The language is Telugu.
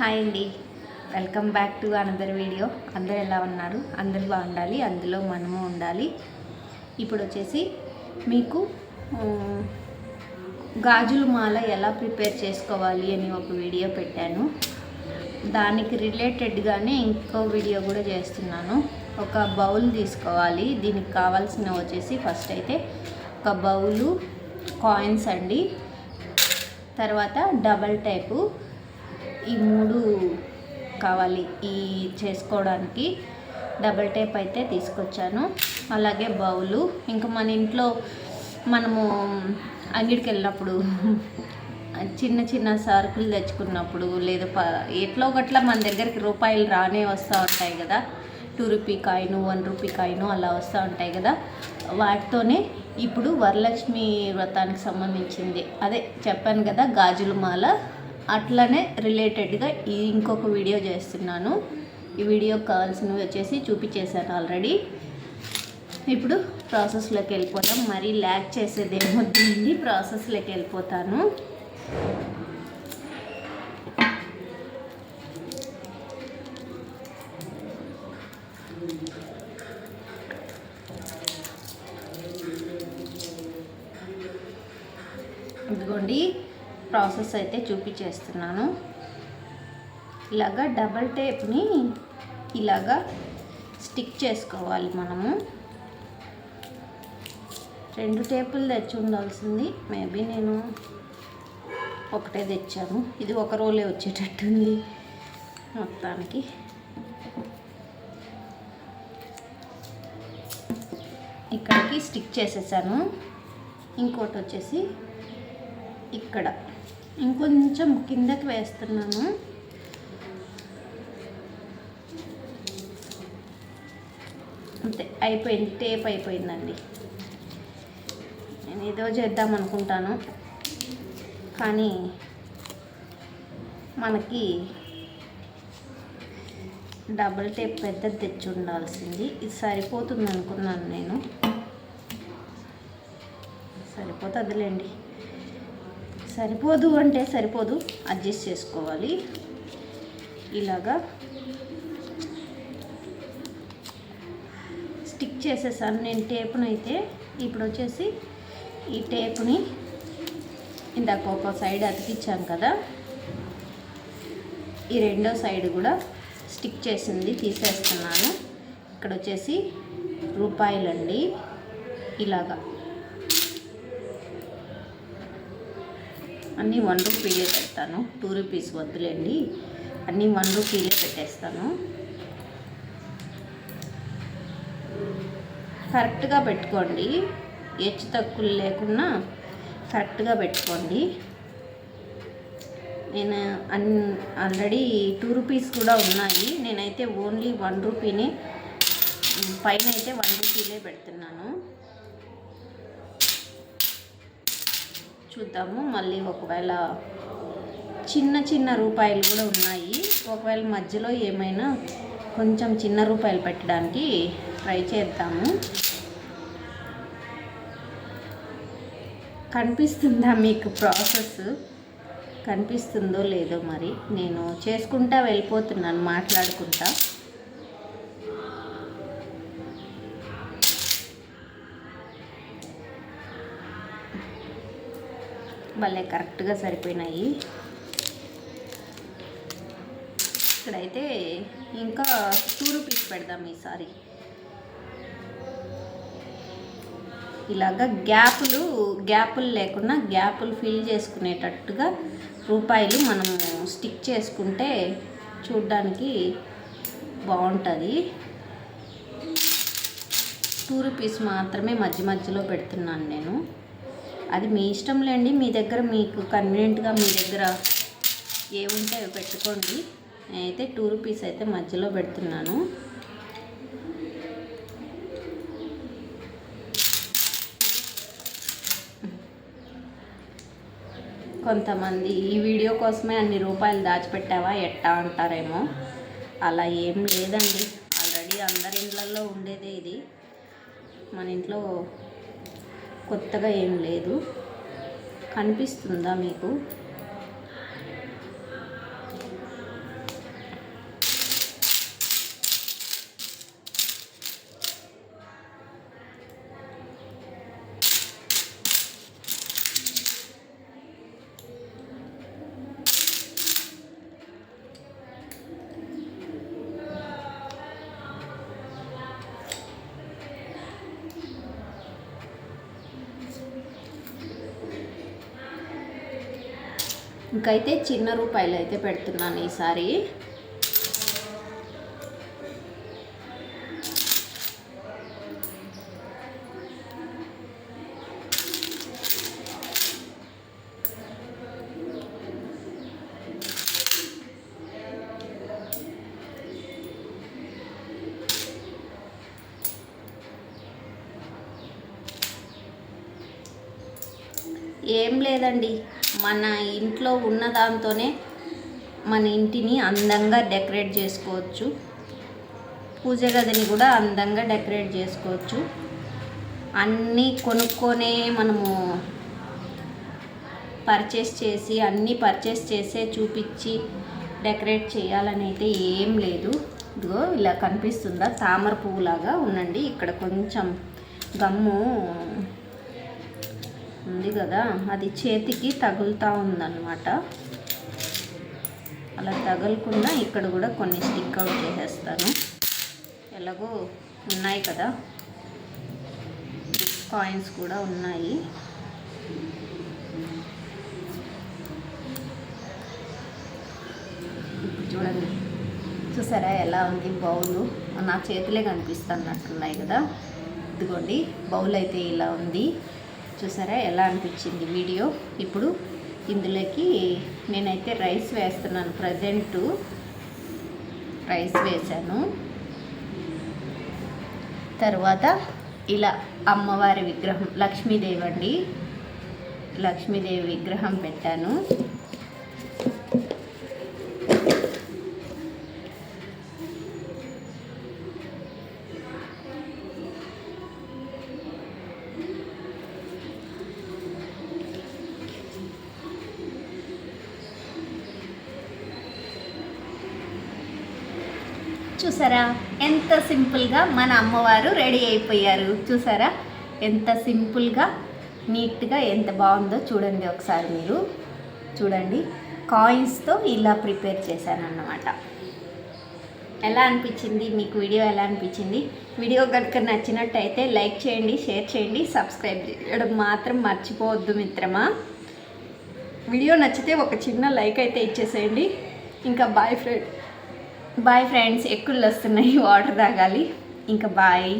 హాయ్ అండి. Welcome back to another video అందరు ఎలా ఉన్నారు? అందరు బాగుండాలి. అందులో మనము ఉండాలి. ఇప్పుడు వచ్చేసి మీకు గాజులు గాజుల మాల ఎలా ప్రిపేర్ చేసుకోవాలి అని ఒక వీడియో పెట్టాను. దానికి రిలేటెడ్గానే ఇంకో వీడియో కూడా చేస్తున్నాను. ఒక బౌల్ తీసుకోవాలి. దీనికి కావాల్సిన వచ్చేసి ఫస్ట్ అయితే ఒక బౌలు కాయిన్స్ అండి. తర్వాత డబల్ టైపు ఈ మూడు కావాలి. ఈ చేసుకోవడానికి డబల్ టేప్ అయితే తీసుకొచ్చాను. అలాగే బౌలు. ఇంకా మన ఇంట్లో మనము అంగిడికి వెళ్ళినప్పుడు చిన్న చిన్న సరుకులు తెచ్చుకున్నప్పుడు లేదా ప ఎట్లా ఒకట్లా మన దగ్గరికి రూపాయలు రానే వస్తూ ఉంటాయి కదా. Two rupee coin one rupee coin అలా వస్తూ ఉంటాయి కదా. వాటితోనే ఇప్పుడు వరలక్ష్మి వ్రతానికి సంబంధించింది. అదే చెప్పాను కదా గాజుల మాల అట్లనే రిలేటెడ్గా ఈ ఇంకొక వీడియో చేస్తున్నాను. ఈ వీడియోకి కావాల్సినవి వచ్చేసి చూపించేశాను ఆల్రెడీ. ఇప్పుడు ప్రాసెస్లోకి వెళ్ళిపోతాం మరీ ల్యాక్ చేసేది ఏమొద్దండి ప్రాసెస్లోకి వెళ్ళిపోతాను. ఇదిగోండి. ప్రాసెస్ అయితే చూపించేస్తున్నాను. ఇలాగా డబల్ టేప్ని ఇలాగా స్టిక్ చేసుకోవాలి మనము. రెండు టేపులు తెచ్చి ఉండాల్సింది. మేబీ నేను ఒకటే తెచ్చాను. ఇది ఒక రోలే వచ్చేటట్టుంది మొత్తానికి. ఇక్కడికి స్టిక్ చేసేసాను. ఇంకోటి వచ్చేసి ఇక్కడ. ఇంకొంచెం కిందకి వేస్తున్నాను. అంతే అయిపోయింది టేప్ అయిపోయిందండి. నేను ఏదో చేద్దాం అనుకుంటాను. కానీ మనకి డబుల్ టేప్ పెద్ద తెచ్చి ఉండాల్సింది. ఇది సరిపోతుంది అనుకున్నాను నేను. సరిపోతుందిలేండి. సరిపోదు అంటే సరిపోదు. అడ్జస్ట్ చేసుకోవాలి. ఇలాగా స్టిక్ చేసేసాను నేను టేప్ను అయితే. ఇప్పుడు వచ్చేసి ఈ టేపుని ఇందాక ఒక సైడ్ అతికిచ్చాం కదా. ఈ రెండో సైడ్ కూడా స్టిక్ చేసింది తీసేస్తున్నాను. ఇక్కడ వచ్చేసి రూపాయలండి. ఇలాగా. అన్నీ వన్ రూపీలే పెడతాను. టూ రూపీస్ వద్దులేండి. అన్నీ వన్ రూపీలే పెట్టేస్తాను. కరెక్ట్గా పెట్టుకోండి. హెచ్చు తక్కువలు లేకుండా కరెక్ట్గా పెట్టుకోండి. నేను అన్ ఆల్రెడీ టూ రూపీస్ కూడా ఉన్నాయి. నేనైతే ఓన్లీ వన్ రూపీని పైన అయితే వన్ రూపీలే పెడుతున్నాను. చూద్దాము. మళ్ళీ ఒకవేళ చిన్న చిన్న రూపాయలు కూడా ఉన్నాయి. ఒకవేళ మధ్యలో ఏమైనా కొంచెం చిన్న రూపాయలు పెట్టడానికి ట్రై చేద్దాము. కనిపిస్తుందా మీకు ప్రాసెస్? కనిపిస్తుందో లేదో మరి. నేను చేసుకుంటా వెళ్ళిపోతున్నాను మాట్లాడుకుంటా. భలే కరెక్ట్గా సరిపోయినాయి. ఇక్కడైతే ఇంకా టూ రూపీస్ పెడదాం ఈసారి. ఇలాగ గ్యాపులు గ్యాపులు లేకుండా గ్యాపులు ఫిల్ చేసుకునేటట్టుగా రూపాయలు మనము స్టిక్ చేసుకుంటే చూడ్డానికి బాగుంటుంది టూ రూపీస్ మాత్రమే మధ్య మధ్యలో పెడుతున్నాను నేను. అది మీ ఇష్టంలేండి మీ దగ్గర మీకు కన్వీనియంట్గా మీ దగ్గర ఏముంటే అవి పెట్టుకోండి. నేనైతే టూ రూపీస్ అయితే మధ్యలో పెడుతున్నాను. కొంతమంది ఈ వీడియో కోసమే అన్ని రూపాయలు దాచిపెట్టావా? ఎట్టా అంటారేమో. అలా ఏం లేదండి. ఆల్రెడీ అందరి ఇళ్ళల్లో ఉండేదే ఇది. మన ఇంట్లో కొత్తగా ఏం లేదు. కనిపిస్తుందా మీకు? ఇంకైతే చిన్న రూపాయలు అయితే పెడుతున్నాను ఈసారి. ఏం లేదండి. మన ఇంట్లో ఉన్న దాంతోనే మన ఇంటిని అందంగా డెకరేట్ చేసుకోవచ్చు. పూజ గదిని కూడా అందంగా డెకరేట్ చేసుకోవచ్చు. అన్నీ కొనుక్కొనే మనము పర్చేస్ చేసి అన్నీ పర్చేస్ చేసే చూపించి డెకరేట్ చేయాలని అయితే ఏం లేదు. ఇదిగో ఇలా కనిపిస్తుందా? తామర పువ్వులాగా ఉండండి ఇక్కడ కొంచెం గమ్ము ఉంది కదా? అది చేతికి తగులుతూ ఉందన్నమాట. అలా తగలకుండా ఇక్కడ కూడా కొన్ని స్టిక్ అవుట్ చేసేస్తాను. ఎలాగో ఉన్నాయి కదా? కాయిన్స్ కూడా ఉన్నాయి. చూడండి. చూసారా ఎలా ఉంది బౌలు? నా చేతులే కనిపిస్తున్నట్టున్నాయి కదా? ఇదిగోండి బౌల్ అయితే ఇలా ఉంది. చూసారా ఎలా అనిపించింది వీడియో? ఇప్పుడు ఇందులోకి నేనైతే రైస్ వేస్తున్నాను. ప్రజెంట్ రైస్ వేశాను. తర్వాత ఇలా అమ్మవారి విగ్రహం లక్ష్మీదేవి అండి. లక్ష్మీదేవి విగ్రహం పెట్టాను. చూసారా? ఎంత సింపుల్గా మన అమ్మవారు రెడీ అయిపోయారు. చూసారా? ఎంత సింపుల్గా నీట్గా ఎంత బాగుందో చూడండి ఒకసారి మీరు. చూడండి కాయిన్స్తో ఇలా ప్రిపేర్ చేశాను అన్నమాట ఎలా అనిపించింది? మీకు వీడియో ఎలా అనిపించింది? వీడియో కనుక నచ్చినట్టయితే లైక్ చేయండి షేర్ చేయండి సబ్స్క్రైబ్ చేయడం మాత్రం మర్చిపోవద్దు మిత్రమా. వీడియో నచ్చితే ఒక చిన్న లైక్ అయితే ఇచ్చేసేయండి. ఇంకా బాయ్ ఫ్రెండ్. బాయ్ ఫ్రెండ్స్ ఎక్కువలు వస్తున్నాయి. వాటర్ తాగాలి. ఇంకా బాయ్